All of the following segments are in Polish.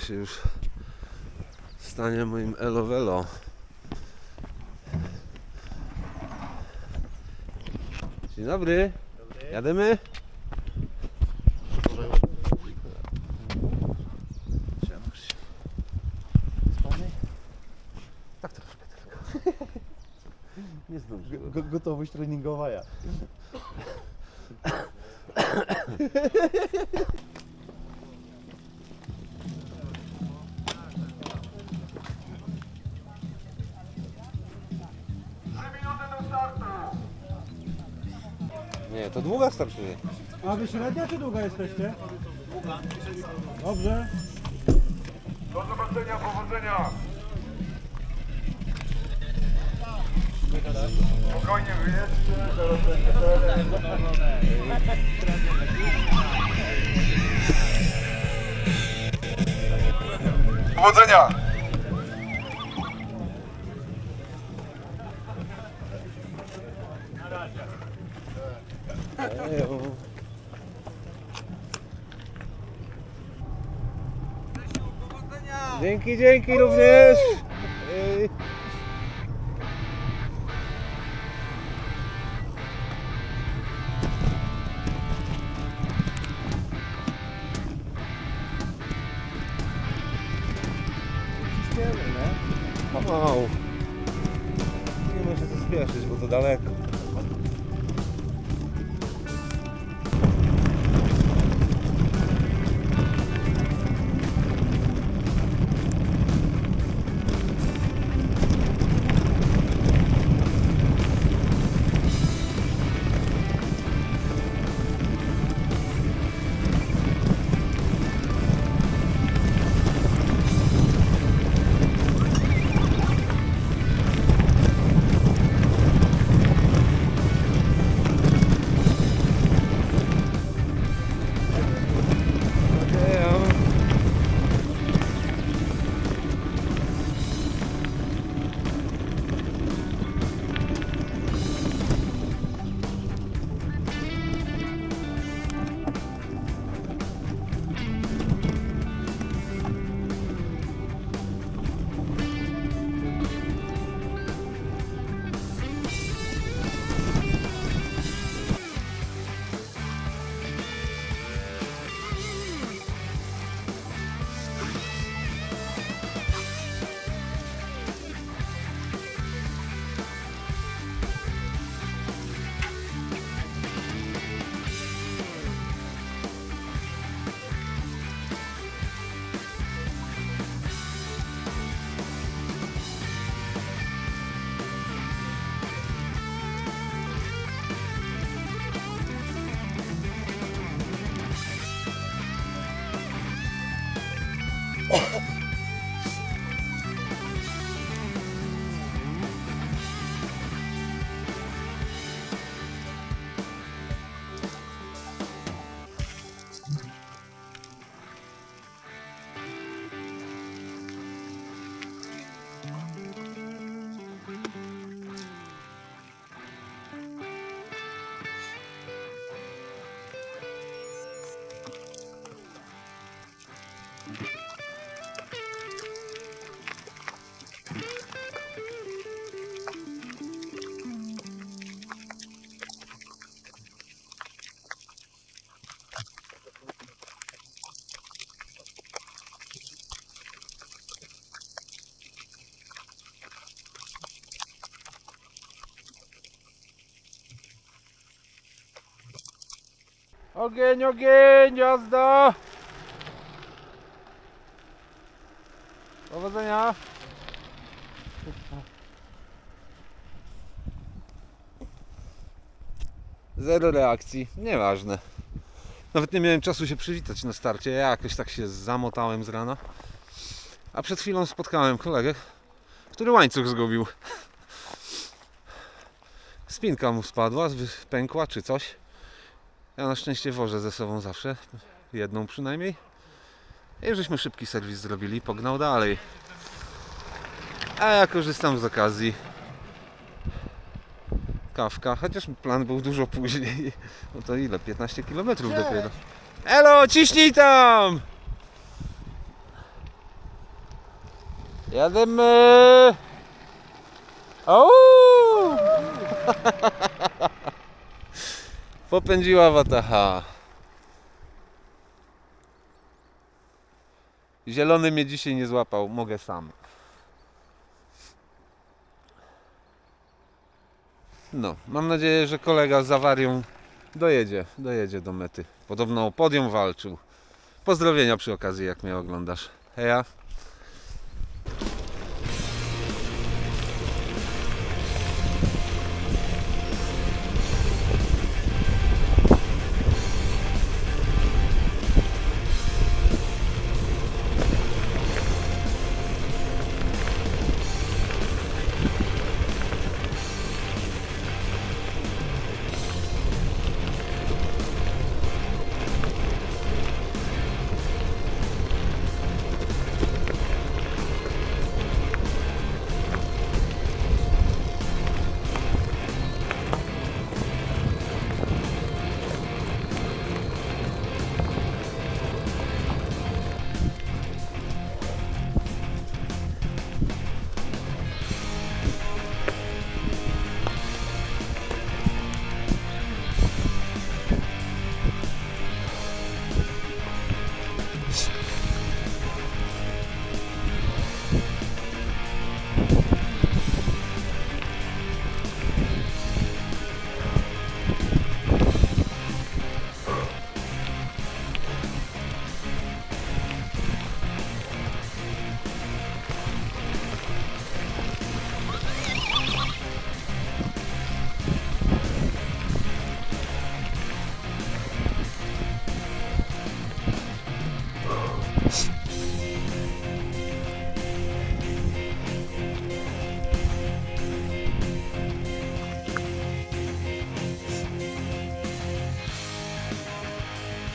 się już stanie moim elowelo. Dzień dobry. Jademy? Tak troszkę tylko. Nie zdążyłem. Go, gotowość treningowa ja. Nie, to długa startuje. A wy średnia czy długa jesteście? Długa. Dobrze. Do zobaczenia, powodzenia! Spokojnie wyjedźcie, zaraz będzie. Powodzenia! Dzięki, dzięki również. Ogień, ogień, jazda! Powodzenia! Zero reakcji, nieważne. Nawet nie miałem czasu się przywitać na starcie, ja jakoś tak się zamotałem z rana. A przed chwilą spotkałem kolegę, który łańcuch zgubił. Spinka mu spadła, pękła czy coś. Ja na szczęście wożę ze sobą zawsze, jedną przynajmniej. I żeśmy szybki serwis zrobili, pognał dalej. A ja korzystam z okazji. Kawka, chociaż plan był dużo później. No to ile? 15 km dopiero. Elo, ciśnij tam! Jademy! Au! Popędziła wataha. Zielony mnie dzisiaj nie złapał, mogę sam. No, mam nadzieję, że kolega z awarią dojedzie, dojedzie do mety. Podobno o podium walczył. Pozdrowienia przy okazji, jak mnie oglądasz. Heja.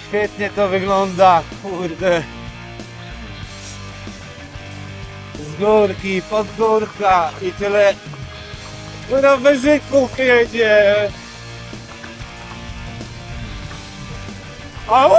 Świetnie to wygląda, kurde. Z górki, pod górka i tyle rowerzyków jedzie. Au!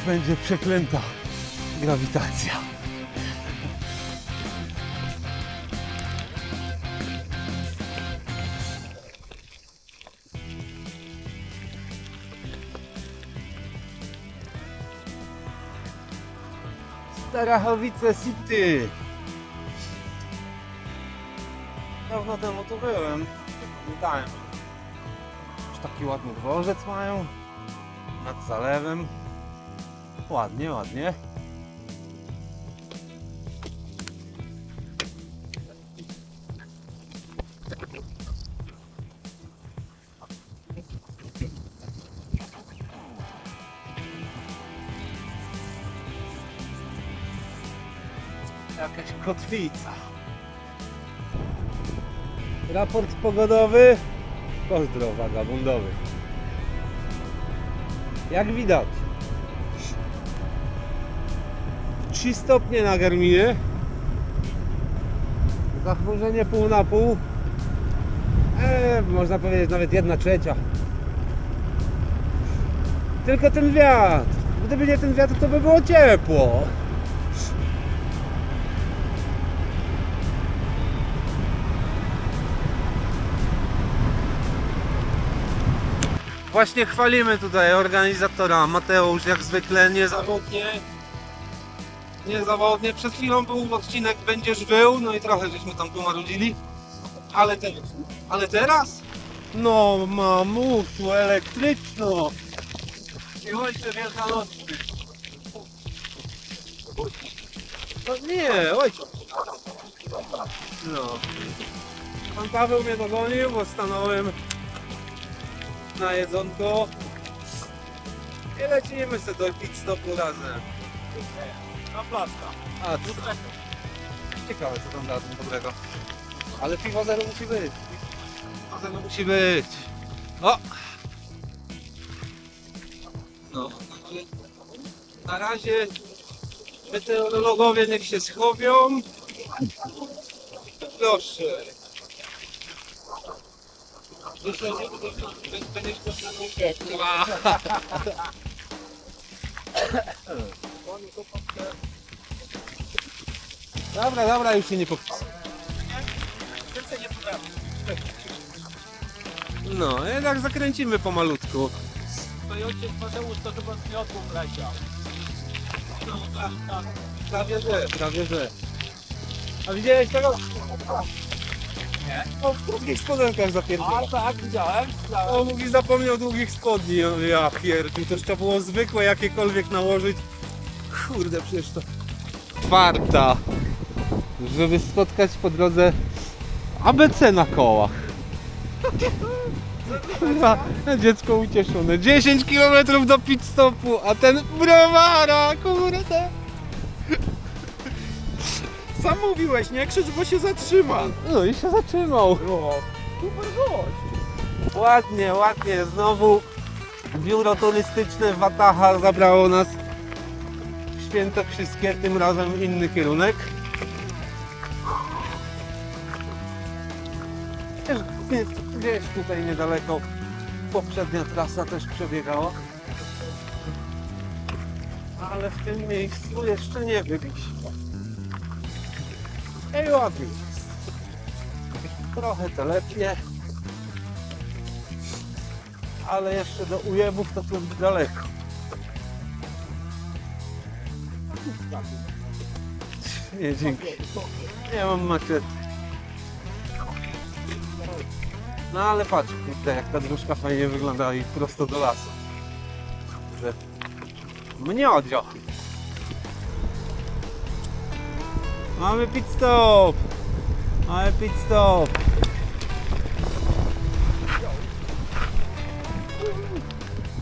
Niech będzie przeklęta grawitacja. Starachowice City. Dawno temu tu byłem. Pamiętałem. Już taki ładny dworzec mają. Nad zalewem. Ładnie, ładnie. Jakaś kotwica. Raport pogodowy. Pozdro wagabundowy. Jak widać, 3 stopnie na Garminie. Zachmurzenie pół na pół. E, można powiedzieć nawet jedna trzecia. Tylko ten wiatr. Gdyby nie ten wiatr, to by było ciepło. Właśnie chwalimy tutaj organizatora Mateusz, jak zwykle niezawodnie. Niezawodnie. Przed chwilą był odcinek Będziesz był, no i trochę żeśmy tam pomarudzili. Ale teraz, ale teraz? No mamusiu, elektryczno. I ojcze wielkanocny. No nie, oj. No. Pan Paweł mnie dogonił, bo stanąłem na jedzonko. I lecimy sobie do pit stopu razem. Na plaska. A, tu ciekawe co tam dadzą dobrego. Ale piwo zero musi być. Piwo zero musi być. O! No, na razie meteorologowie niech się schowią. Proszę. Proszę, będziesz Dobra, dobra, już się nie pokłócę. No, jednak zakręcimy pomalutku. To i ojciec Mateusz to chyba z miotłą leciał. Prawie że, prawie że. A widziałeś tego? Nie. O, w długich spodenkach zapierdział. tak, widziałem. O, mówi zapomniał długich spodni. O, Ja pierdolę, to trzeba było zwykłe jakiekolwiek nałożyć. Kurde, przecież to... Czwarta. Żeby spotkać po drodze ABC na kołach. Kurwa, dziecko ucieszone. 10 km do pit stopu, a ten browara, kurde. Sam mówiłeś, nie krzycz, bo się zatrzyma. No i się zatrzymał. No, super gość. Ładnie, ładnie. Znowu biuro turystyczne Wataha zabrało nas w Świętokrzyskie, tym razem inny kierunek. Gdzieś, gdzieś tutaj niedaleko poprzednia trasa też przebiegała. Ale w tym miejscu jeszcze nie byliśmy. Ej, ładnie jest. Trochę telepnie ale jeszcze do ujebów to tu daleko. Nie, dzięki. Nie mam maczety. No ale patrz, kurde, jak ta dróżka fajnie wygląda i prosto do lasu. Kurde. Mniodzio. Mamy pit stop. Mamy pit stop.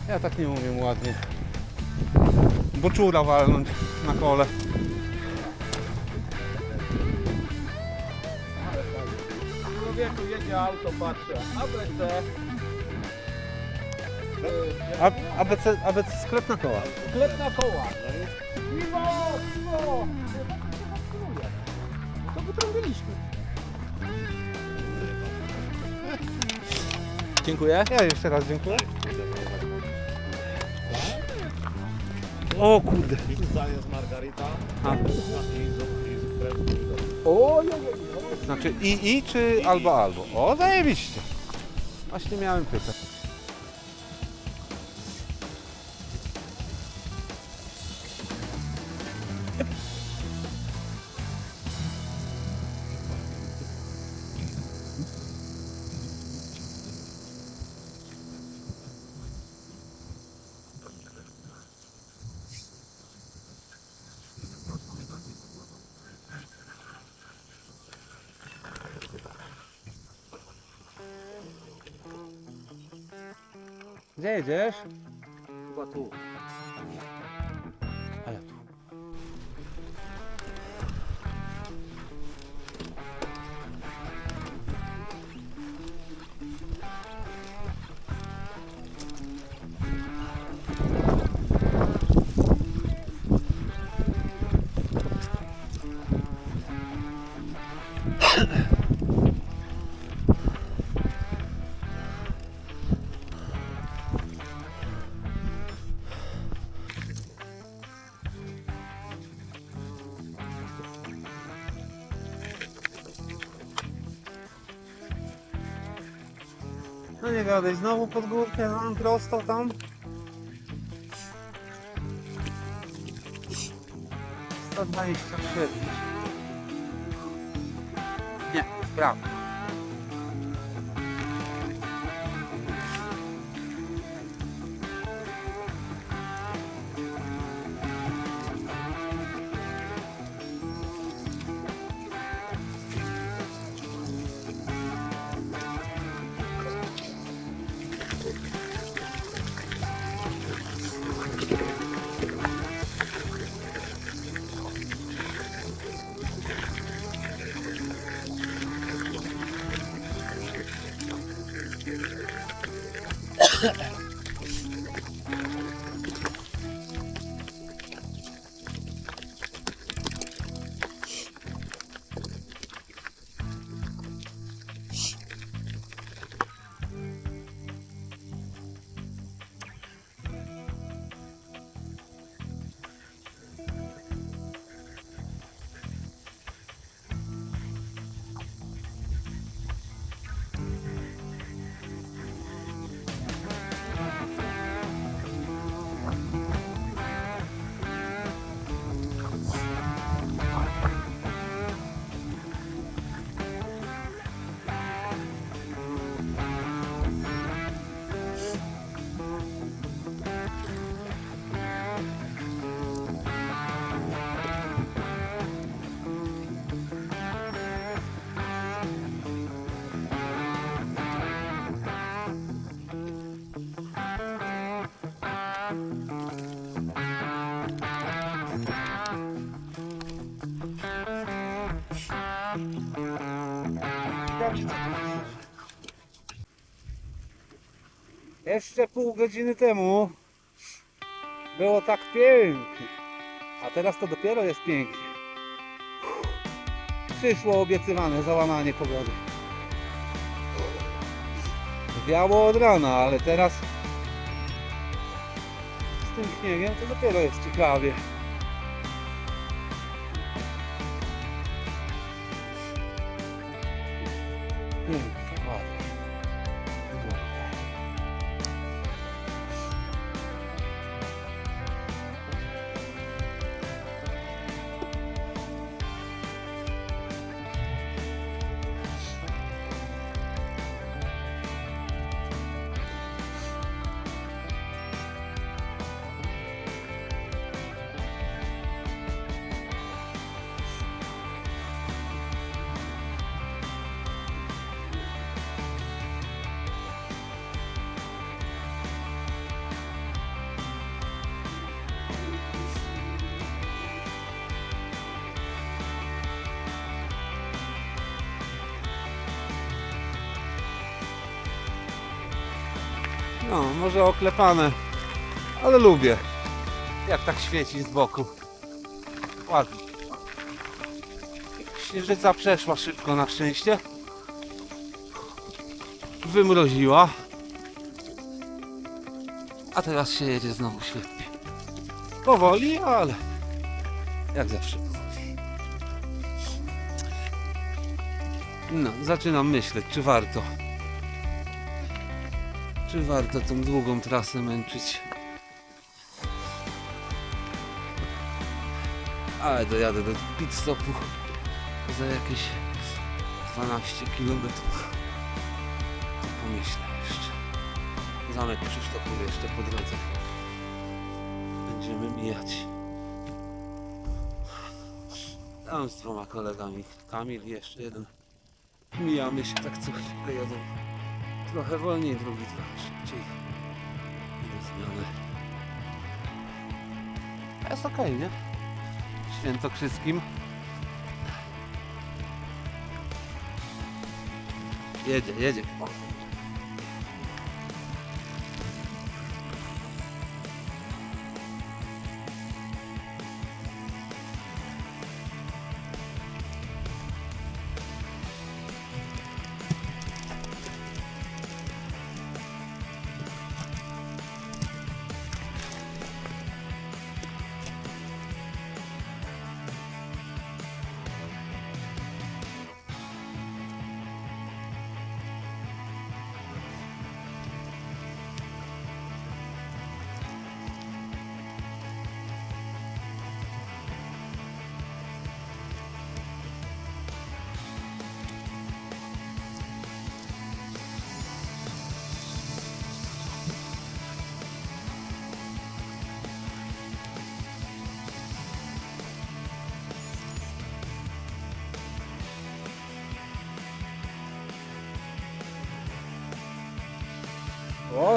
Ja tak nie umiem ładnie. Boczura walnąć na kole. Jedzie auto, patrzę. ABC. A, ABC, ABC sklep na koła. Sklep na koła. Piwo, piwo. To wytrąbiliśmy. Dziękuję. Ja jeszcze raz dziękuję. O kurde. Pizza jest margarita. A. O, Znaczy i i czy albo albo? O zajebiście. Właśnie miałem pytać. Gdzie jedziesz? Chyba tu. No nie gadaj, znowu pod górkę, mam prosto tam. Sto dwadzieścia siedem. Nie, w Jeszcze pół godziny temu było tak pięknie, a teraz to dopiero jest pięknie. Przyszło obiecywane załamanie pogody. Wiało od rana, ale teraz z tym śniegiem to dopiero jest ciekawie. No, może oklepane, ale lubię. Jak tak świeci z boku. Ładnie. Śnieżyca przeszła szybko na szczęście. Wymroziła. A teraz się jedzie znowu świetnie. Powoli, ale jak zawsze. No, zaczynam myśleć, czy warto. Czy warto tą długą trasę męczyć? Ale dojadę do pit stopu za jakieś 12 km. To pomyślę jeszcze. Zamek Krzysztofu jeszcze po drodze. Będziemy mijać. Tam z dwoma kolegami. Kamil jeszcze jeden. Mijamy się tak co chwilę jeden. Trochę wolniej, drugi trochę szybciej. Idę zmiany. Jest okej, nie? Świętokrzyskim. Jedzie, jedzie.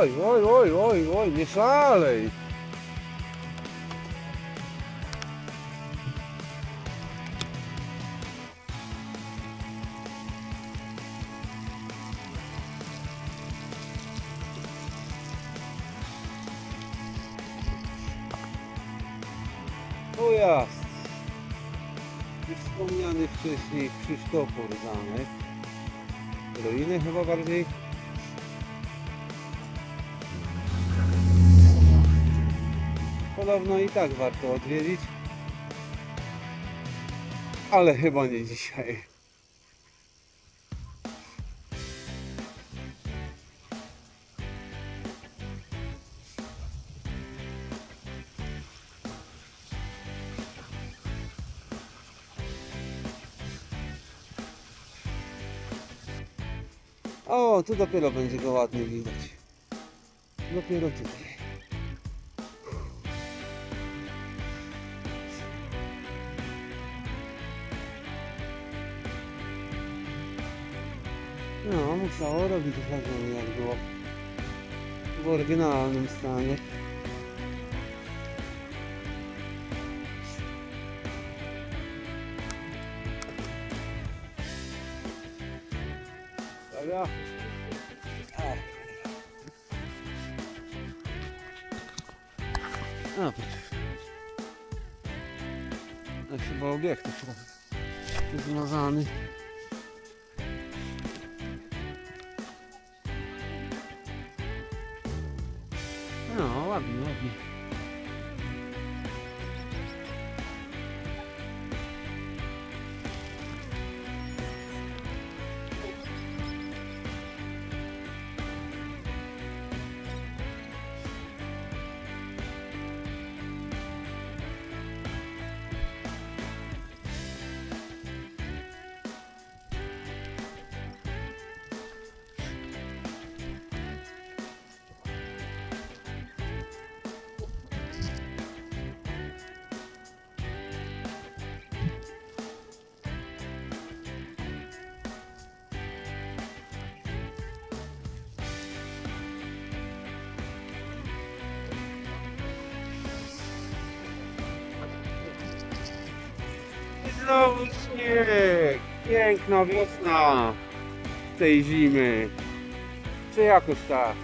oj, oj, oj, oj, oj, nie szalej. Pojazd. Wspomniany wcześniej Krzysztofur Zamek. Ruiny chyba bardziej Podobno i tak warto odwiedzić. Ale chyba nie dzisiaj. O, tu dopiero będzie go ładnie widać. Dopiero tutaj. Musiało robić wrażenie jak było w oryginalnym stanie. No, ładnie, ładnie. Znowu śnieg! Piękna wiosna tej zimy. Czy jakoś tak?